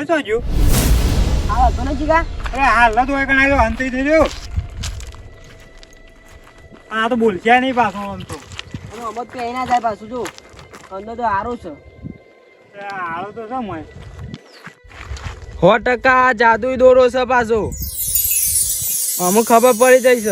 હારે તો જો હા હતો નથી કા? અરે હાલ તો એક કણ અંતે થઈ ગયો. આ તો બોલશે નહીં પાછો આમ તો. અને અમત કઈ એના જાય પાછું જો. અંદર તો હારું છે. એ હાલો તો છે હોય સો ટકા જાદુ જાદુઈ દોરો છે પાછો. અમુક ખબર પડી જઈશ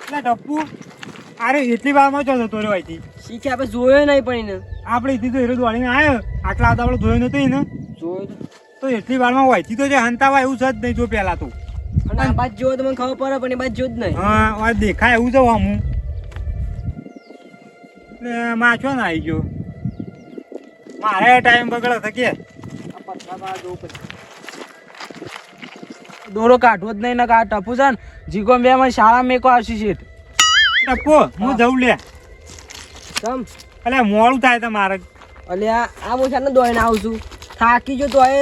એટલે ટપ્પુ અરે એટલી વારમાં ચો જતો રહ્યો અહીંથી. શીખે આપણે જોયો નહીં પણ એને. આપણે અહીંથી તો હીરો દોડીને આવ્યો આટલા હતા આપણે જોયો નતો ને જોયો તો. એટલી વારમાં વાંચી તો જે હંતાવા એવું છે જ નહીં જો પહેલા તો. અને આ બાજ જોયો તો મને ખબર પડે પણ એ બાજ જ નહીં. હા આ દેખાય એવું છે હું. ને માછો ના આવી ગયો. મારે ટાઈમ બગડો થકે આ જોવું દોરો કાઢવો જ નહીં ને કા ટપુ છે ને જીગો બે માં શાળા મેકો આવશે શીટ ટપ્પો હું જઉં લે. તમ. એટલે મોડું થાય તમારે અલે આ મોસાને દોડીને આવું છું. થાકી જો તો એ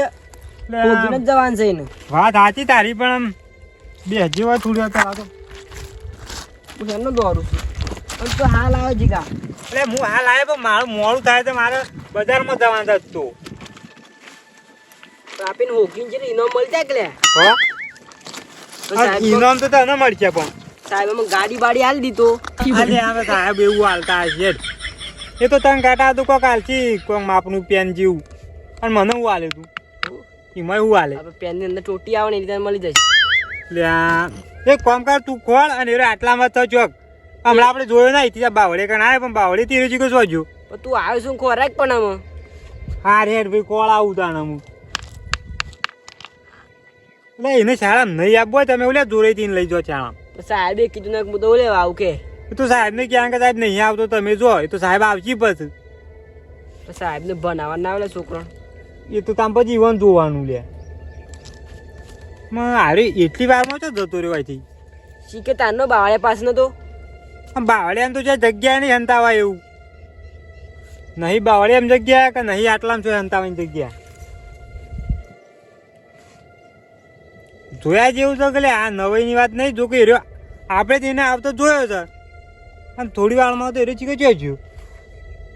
ભોગીને જ જવાનું છે એને. વાત સાચી તારી પણ આમ બે વાત થોડી તો. હું એમનો દોરું છું. પણ તો હાલ આવે જીગા. એટલે હું હાલ આવે પણ મારું મોડું થાય તો મારે બજારમાં જવાનું હતું આપીને હોકીને છે ને ઇનામ મળી જાય કે લે? હા? ઇનામ તો તને મળશે પણ. સાહેબ અમે ગાડી બાડી હાલ દીધો. આજે આવે સાહેબ એવું હાલતા હશે એ તો તને કાટા હતું કોક હાલથી કોક માપનું પેન જેવું. અને મને હું હાલે તું? એમાં હું હાલે? પેનની અંદર ટોટી આવે ને એ રીતે મળી જશે. આ કોમ કર તું ખોળ અને એ આટલામાં તો ચોક. હમણાં આપણે જોયો ના ત્યાં બાવળે કણ આવે પણ બાવળે તીરે ચીકો સોજો પણ તું આવ્યો છું ખોરાક પણ આમાં? હા રેડ ભાઈ કોળ આવું તાણ અમુક એટલે એને શાળા નહીં આપવો તમે ઓલે જોડેથી લઈ જાઓ શાળા પણ સાહેબે કીધું ને તો લેવા આવું કે. એ તો સાહેબને ક્યાં કે સાહેબ નહીં આવતો તમે જો એ તો સાહેબ આવશી પછી. સાહેબને ભણાવવા ના આવે છોકરો. એ તો તામ પછી જીવન જોવાનું લે. હારે એટલી વારમાં તો જતો રહ્યો અહીંથી? શીખે તારનો બાવળે પાસ નતો? આમ બાવળિયામાં તો જે જગ્યા નહીં હંતાવા એવું. નહીં બાવળિયામ જગ્યા કે નહીં આટલામાં છે હંતાવાની જગ્યા? જોયા જેવું છે કે આ નવાઈની વાત નહીં જો કે રહ્યો. આપણે તેને આવતો જોયો છે. અને થોડી વારમાં તો એ ચીકે જોઈ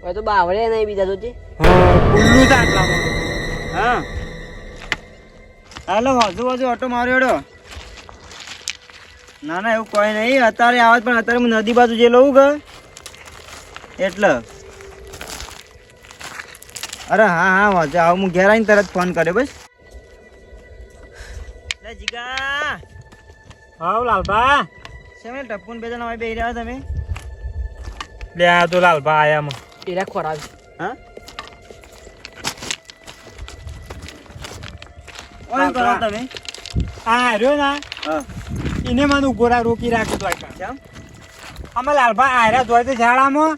હવે તો બાવળે નહીં બીજા તો છે આટલામાં હા. હાલો હજુ હજુ ઓટો માર્યો હેડો. ના ના એવું કોઈ નહીં. અત્યારે આવે પણ અત્યારે હું નદી બાજુ જે લઉં કે એટલે. અરે હા હા વાંચો આવું હું ઘેર આવીને તરત ફોન કર્યો બસ. જીગા હાવ લાલબા શેમે ટપ્પુન બે જણા બેહી રહ્યા તમે? લે આ તો લાલબા આયામાં એરા ખોરાક. હા? ઓય કરો તમે. આ રહ્યો ના? એને મને ઊભો રોકી રાખું દ્વારકા કેમ? અમે લાલભા આયરા જોઈ તો શાળામાં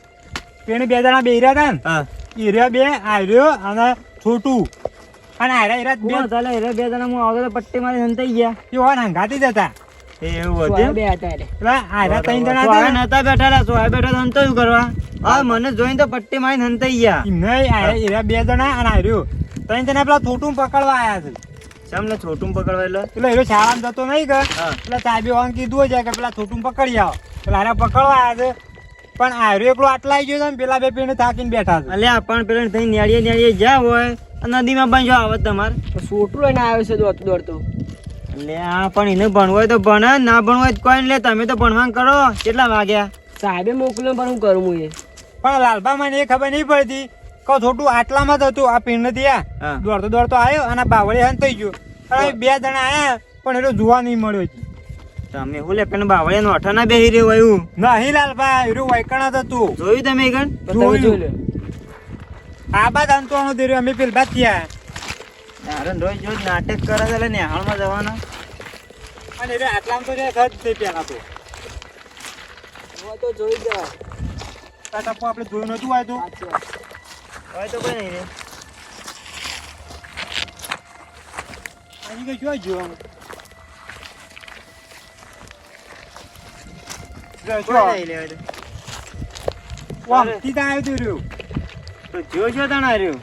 પેણે બે જણા બેહી રહ્યા હતા હા. ને ઈર્યા બે આયર્યો અને છોટું. અને આયરા ઈરા બે બે ચાલે એ બે જણા હું આવતો તો પટ્ટી મારી ગયા. એ હોન હંગાતી જ એવું સોયા બે હતા એટલે. પેલા ત્રણ જણા હતા નતા બેઠેલા સોય બેઠા તો કરવા? હા મને જોઈને તો પટ્ટી મારી હંતાઈ ગયા. નહીં ઈરા બે જણા અને આયર્યો ત્રણ જણા પેલા છોટું પકડવા આયા છે. સામને છોટું પકડવા એટલે? એટલે હીરો શાળામાં જતો નહીં કે. એટલે સાહેબે હોન કીધું છે કે પેલા છોટું પકડી આવો. પેલા આને પકડવા આવ્યા છે. પણ આયરો એકલો આટલા આવી ગયો છે ને પેલા બે પેણે થાકીને બેઠા છે. અલ્યા પણ પેલા થઈ નેળીએ નેળીએ જ્યાં હોય નદીમાં પણ જો આવે તમારે. તો છોટું લઈને આવ્યો છે દોડતો દોડતો. એટલે આ પણ એને ભણવું હોય તો ભણે ના ભણવું હોય તો કોઈ લે તમે તો ભણવાનું કરો. કેટલા વાગ્યા? સાહેબે મોકલ્યો પણ હું કરું હું એ. પણ લાલભા મને એ ખબર નહીં પડતી. કહો છોટું આટલામાં જ હતું આ પીણ નથી આ દોડતો દોડતો આવ્યો અને બાવળી હન થઈ ગયો. પણ બે જણા આવ્યા પણ એનો જોવા નહીં મળ્યો. તમે હું લે પેલા બાવળિયાનો અઠા ના બેહી રહ્યો હોય એવું? નહીં લાલભા એરું વૈકણા હતું. જોયું તમે ગણ? પણ તમે જોઈ લો આ બાદ અંતવાનો દેર્યો અમે પેલ બાદ થયા. નારણ રોજ રોજ નાટક કરે છે એટલે નેહાળમાં જવાના. અને એને આટલામાં તો જે થત થઈ પેલા તો. હવે તો જોઈ જ જવાય આ ટપ્પો આપણે જોયું નતું હોય તો. હોય તો કોઈ નહીં રે. અહીં કઈ જોઈ જોવા જો જો લે હોય તો. વામથી આવ્યો રહ્યો. તો જો જો તણ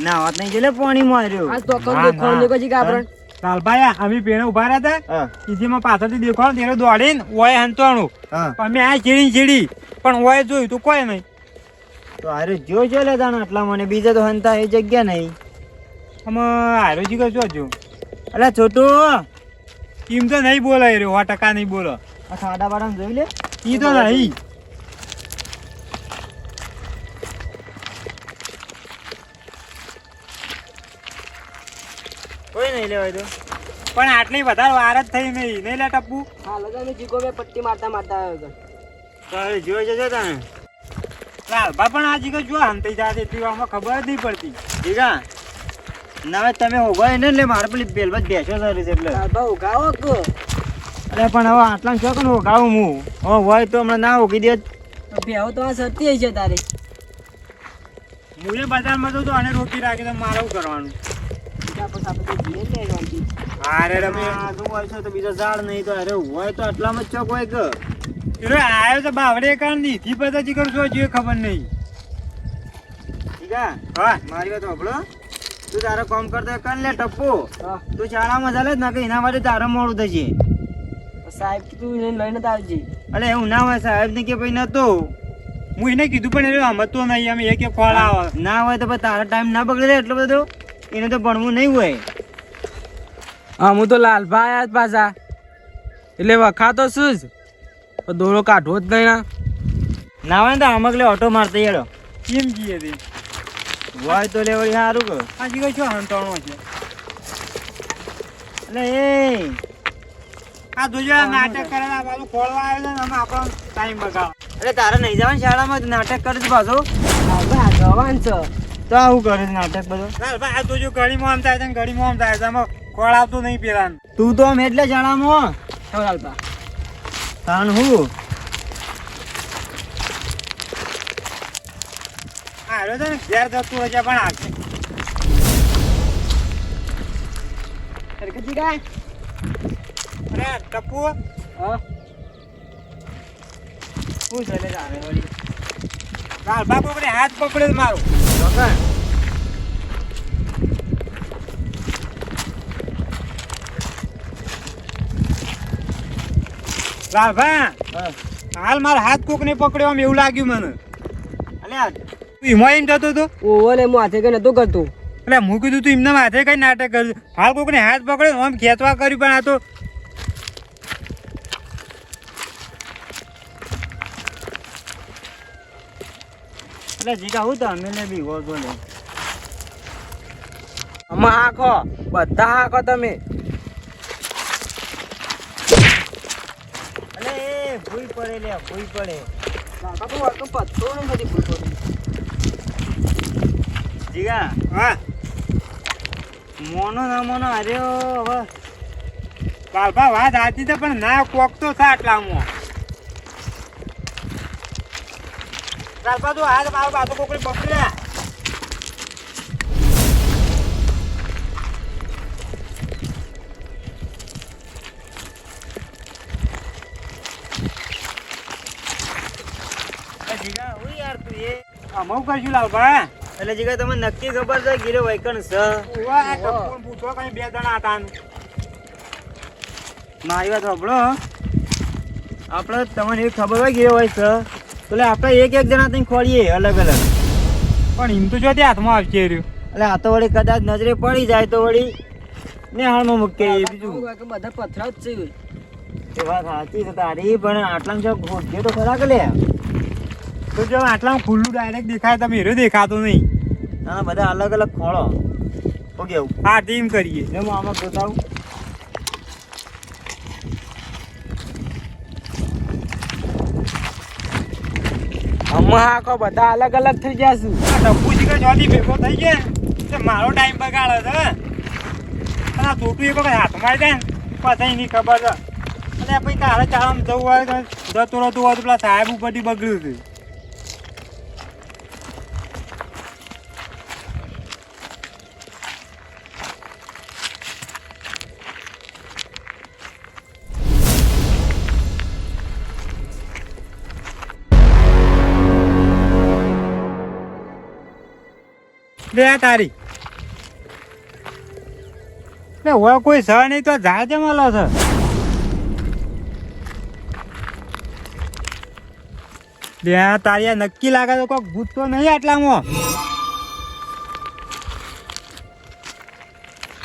ના વાત નહીં જોલે પાણી માં આ તો કમ ના, દેખવાનું ના. નહીં કોઈ જીગા આપણે લાલભાઈ અમે પેણે ઊભા રહ્યા હતા. હા. પાછળથી દેખાડો તેને દોડીને ઓય હંતવાણું અમે આ ચીડી ચીડી પણ ઓય જોયું તો કોઈ નહીં. તો હારે જો જો લે તાણ આટલા મને બીજા તો હંતા એ જગ્યા નહીં. આમાં હારો જીગર શું જો અલા છોટું એમ તો નહીં બોલાય રહ્યો સો ટકા નહીં બોલો. આ બાડા જોઈ લે. એ તો નહીં. લેવાય તો. પણ આટલી વધારે વાર જ થઈ નહીં નહીં લે ટપ્પુ હા લગાને જીગો મેં પટ્ટી મારતા મારતા આવ્યો તો. જોઈ જજો તાણે લાલબા પણ આ જીગો જો હંતાઈ એટલી વારમાં ખબર જ નહીં પડતી. જીગા ના તમે હોગા ને એટલે મારે પેલી બેલ જ બેસો સર એટલે. ઉગાવો અરે પણ હવે આટલા છો કે ઉગાવું હું. હવે હોય તો હમણાં ના ઉગી દે બેહો તો આ સતી છે તારે. હું એ બજારમાં તો આને રોટી રાખી તો મારે શું કરવાનું પછી આપણે તો જીએ ને શાંતિ. અરે રમે આ તો હોય છે તો બીજા ઝાડ નહીં તો અરે હોય તો આટલામાં જ ચોક હોય કે તો બાવડે કાન દીધી પછી જીગર શું જોઈએ ખબર નહીં. જીગા હા. મારી વાત સાંભળો. તું તારો કામ કરતો કર લે ટપ્પુ. તું શાળામાં ચાલે જ ના કે એના માટે તારે મોડું થશે? સાહેબ તું એને લઈને તારજે અરે એવું ના હોય સાહેબ ને કે ભાઈ નતો. હું એને કીધું પણ એટલે આમ તો નહીં અમે એક એક ફળ આવે. ના હોય તો પછી તારો ટાઈમ ના બગડે એટલો બધો. એને તો ભણવું નહીં હોય. હા હું તો લાલભા જ પાછા. એટલે વખાતો શું જ. દોડો કાઢવો જ નહીં ના હોય ને તો આમક લે ઓટો મારતો યાડો કેમ કીએ તે? હોય તો લે વળી સારું કહો. આ કઈ છો હંતાણો છે? એટલે એ. આ જોજો આ નાટક કરેલા બાજુ ખોળવા આવે છે ને અમે આપણો ટાઈમ બગાડો. અરે તારે નહીં જવાનું શાળામાં નાટક કરે છે પાછો. જવાનું છે. તો આવું કરે છે નાટક બધો? ભાઈ આ જોજો ઘડીમાં આમ થાય છે ઘડીમાં આમ થાય છે. આમાં કોળ આવતું નહીં પેલા તું તો આમ એટલે ચાલ લાલભા તાણ હું? ને ઘેર જતું હોય પણ આવશે હરકતી કાંઈ? અરે ટપ્પુ? હા. શું ચાલે તારે વળી? લાલ બાપુ મને હાથ પકડે મારો. હાલ મારા હાથ કોક ને પકડ્યો આમ એવું લાગ્યું મને. અલ્યા તું એમાં એમ જતો હતો? ઓવો ને હું હાથે કઈ નતું કરતું. એટલે હું કીધું તું એમને માથે કઈ નાટક કર્યું હાલ કોક ને હાથ પકડ્યો આમ ખેંચવા કર્યું પણ આ તો એટલે જીગા હું તો અમે ને બી ગોળ નહીં. આમાં આખો બધા આખો તમે. અલે એ ભૂઈ પડે લે ભૂઈ પડે. તો પથ્થરો ને બધી ભૂલ પડી. જીગા? હા. મોનો ના મોનો હાર્યો હવે. વાત સાચી છે પણ ના કોક તો થા આટલામાં. લાલભા તું હાથ મારો બાજુ કોકને પકડ્યા એ જીગા હું યાર તું કરશું લાલભા એટલે જીગા તમને નક્કી ખબર છે ગીરો વૈકણ છે? પૂછો કઈ બે જણા હતા. મારી વાત સાંભળો. આપણે તમને એ ખબર હોય ગીરો હોય છે. તો એટલે આપણે એક એક જણા ત્યાં ખોળીએ અલગ અલગ. પણ એમ તો જો તે હાથમાં આવશે રહ્યું. એટલે આ તો વળી કદાચ નજરે પડી જાય તો વળી ને હાલમાં મૂકી બીજું. કે બધા પથરા જ છે એ. વાત સાચી છે તારી પણ આટલામાં જો ગોઠ્યો તો ખરા કે લે? તો જો આટલામાં ખુલ્લું ડાયરેક્ટ દેખાય તમે હીરો દેખાતો નહીં. ના બધા અલગ અલગ ખોળો. ઓકે કેવું? હા ટીમ કરીએ. જો હું આમાં બતાવું આમાં આખો બધા અલગ અલગ થઈ ગયા છું. ટપ્પુજી કે જોથી ભેગો થઈ ગયા? મારો ટાઈમ બગાડે છે. અને આ છોટું એ વખત હાથ મારી દે પછી એની ખબર છે. અને પછી તારે ચાલામાં જવું હોય તો જતું રહેતું હોય તો પેલા સાહેબ ઉપરથી બગડ્યું છે. લે તારી. હવે કોઈ સહ નહીં તો ઝાડ મળો છે. બે તારી નક્કી લાગે તો કોક ભૂત તો નહીં આટલામાં.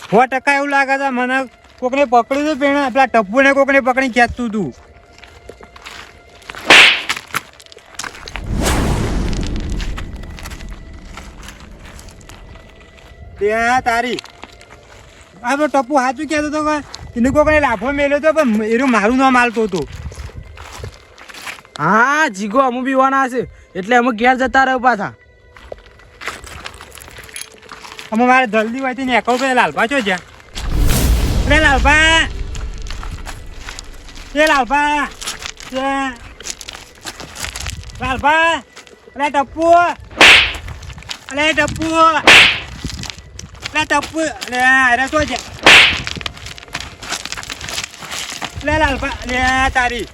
સો ટકા એવું લાગે છે, મને કોકને પકડ્યું હતું પેણા પેલા ટપ્પુને કોકને પકડી ખેંચતું હતું ત્યાં તારી. આ તો ટપ્પુ સાચું કહેતો હતો કે એને કોકને લાફો મેળ્યો હતો પણ એનું મારું નામ માલતો હતો હા જીગો અમુ બી વાના હશે. એટલે અમે ઘેર જતા રહ્યો પાછા અમે મારે જલ્દી હોયથી એકાઉન્ટ પડે લાલભા છો જ્યાં? અરે લાલભા! એ લાલભા! લાલભા! અરે ટપ્પુ! અરે ટપ્પુ! અરે ટપ્પુ અરે અરે તો છે લે લે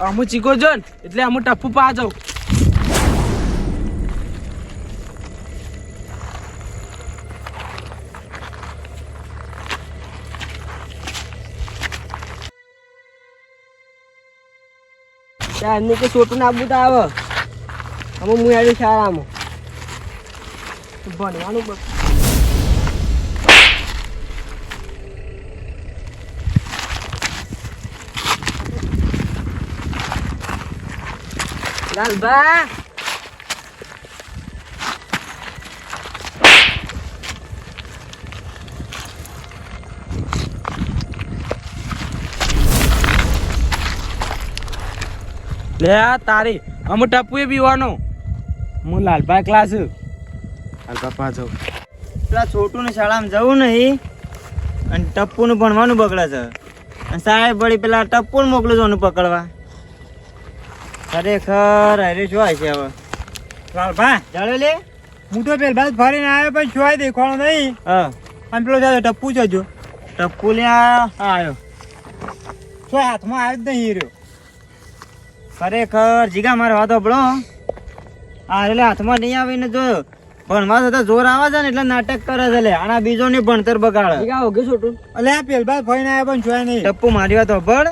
અમુ ચીકો જો એટલે અમુ ટપ્પુ પા જાઉં ત્યાં કે છોટું નાખવું તો આવે અમે હું આવી શાળામાં ભણવાનું બસ લે તારી. અમે ટપુએ એ બીવાનો હું લાલભાઈ ક્લાસ લાલભા પા જાઉં પેલા છોટુંને શાળામાં જવું નહીં અને ટપ્પુનું ભણવાનું બગડે છે. અને સાહેબ વળી પેલા ટપ્પુને મોકલું છું પકડવા. ખરેખર અરે શું છે હવે? લાલભા જાળો લે. હું તો પેલ બાદ ફરીને આવ્યો પણ દઈ દેખાણો નહીં. હા. અને પેલો જાતો ટપ્પુ જજો ટપ્પુ લે આ આવ્યો. શું હાથમાં આવ્યો જ નહીં હીરો. ખરેખર જીગા મારો વાતો પડો આ એટલે હાથમાં નહીં આવીને જો. ભણવા થતા જોર આવે છે ને એટલે નાટક કરે છે લે. આના બીજો ને ભણતર બગાડે. અલે આ પેલ બાદ ફરીને આવ્યો પણ જોઈ નહીં. ટપ્પુ મારી વાત હોભળ.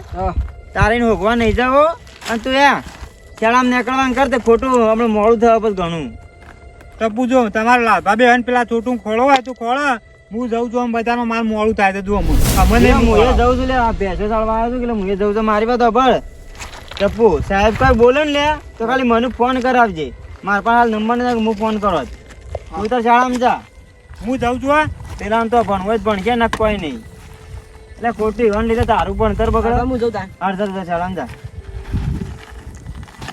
તારે હોગવા નહીં જાવો અને તું યા શાળામાં નીકળવાનું કરતે ખોટું હમણાં મોડું થવા પછી ઘણું. ટપ્પુ જો તમારા લાભા બે પેલા છોટું ખોળો હોય તું ખોળો. હું જઉં છું આમ બધામાં માર મોડું થાય તો જુઓ મને હું જઉં છું લે આ ભેંસો ચાલવા આવ્યો છું કે હું જઉં છું મારી વાત ભળ ટપ્પુ સાહેબ કઈ બોલે ને લે તો ખાલી મને ફોન કરાવજે. મારા પાસે હાલ નંબર નથી હું ફોન કરો તું તો શાળામાં જા. હું જાઉં છું આ પેલા તો ભણવો જ ભણશે ન કોઈ નહીં. એટલે ખોટી વન લીધે તારું ભણતર બગડે. હું જઉં અડધા અડધા શાળામાં જા.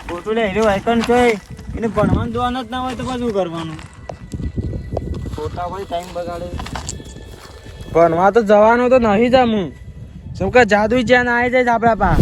ખોટું લે હીરો આઈકન છે એને ભણવાનું જોવાનું જ ના હોય તો શું કરવાનું. ખોટા હોય ટાઈમ બગાડે. ભણવા તો જવાનો તો નહીં જ હું. શું કે જાદુ જ્યાં આવી જાય આપણા પા